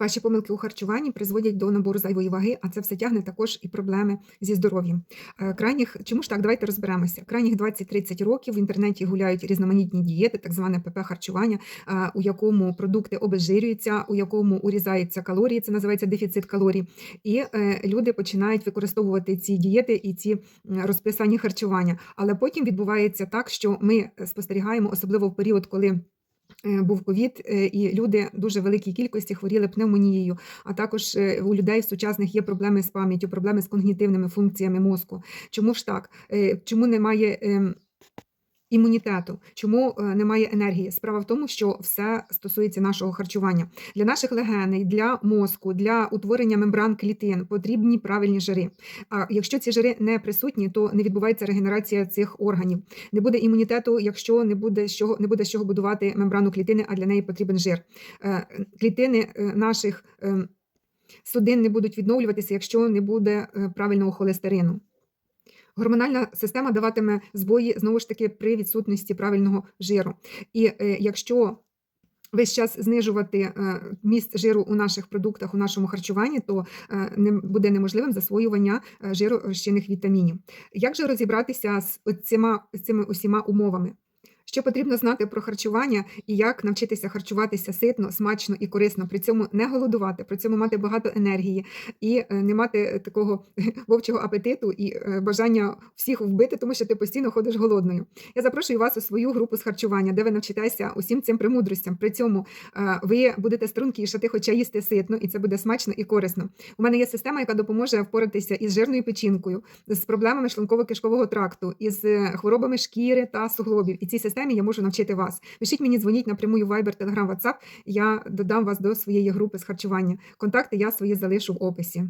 Ваші помилки у харчуванні призводять до набору зайвої ваги, а це все тягне також і проблеми зі здоров'ям. Е, Крайніх, чому ж так? Давайте розберемося. Крайніх 20-30 років в інтернеті гуляють різноманітні дієти, так зване ПП харчування, е, у якому продукти обезжирюються, у якому урізаються калорії, це називається дефіцит калорій. І е, люди починають використовувати ці дієти і ці розписані харчування. Але потім відбувається так, що ми спостерігаємо, особливо в період, коли був ковід, е, і люди дуже великій кількості хворіли пневмонією. А також е, у людей сучасних є проблеми з пам'яттю, проблеми з когнітивними функціями мозку. Чому ж так? Е, Чому немає ем, імунітету? Чому е, немає енергії? Справа в тому, що все стосується нашого харчування. Для наших легеней, для мозку, для утворення мембран клітин потрібні правильні жири. А якщо ці жири не присутні, то не відбувається регенерація цих органів. Не буде імунітету, якщо не буде з чого не буде з чого будувати мембрану клітини, а для неї потрібен жир. Е, Клітини е, наших ем, судин не будуть відновлюватися, якщо не буде правильного холестерину. Гормональна система даватиме збої знову ж таки при відсутності правильного жиру. І е, якщо весь час знижувати е, міст жиру у наших продуктах, у нашому харчуванні, то е, не буде неможливим засвоювання жиру розчинних вітамінів. Як же розібратися з цими усіма умовами? Що потрібно знати про харчування і як навчитися харчуватися ситно, смачно і корисно, при цьому не голодувати, при цьому мати багато енергії і е, не мати такого вовчого апетиту і е, бажання всіх вбити, тому що ти постійно ходиш голодною. Я запрошую вас у свою групу з харчування, де ви навчитеся усім цим премудростям. При цьому е, ви будете стрункішати, хоча їсти ситно, і це буде смачно і корисно. У мене є система, яка допоможе впоратися із жирною печінкою, з проблемами шлунково-кишкового тракту, із хворобами шкіри та суглобів. І цій системі я можу навчити вас. Пишіть мені, дзвоніть напряму в Viber, Telegram, WhatsApp. Я додам вас до своєї групи з харчування. Контакти я свої залишу в описі.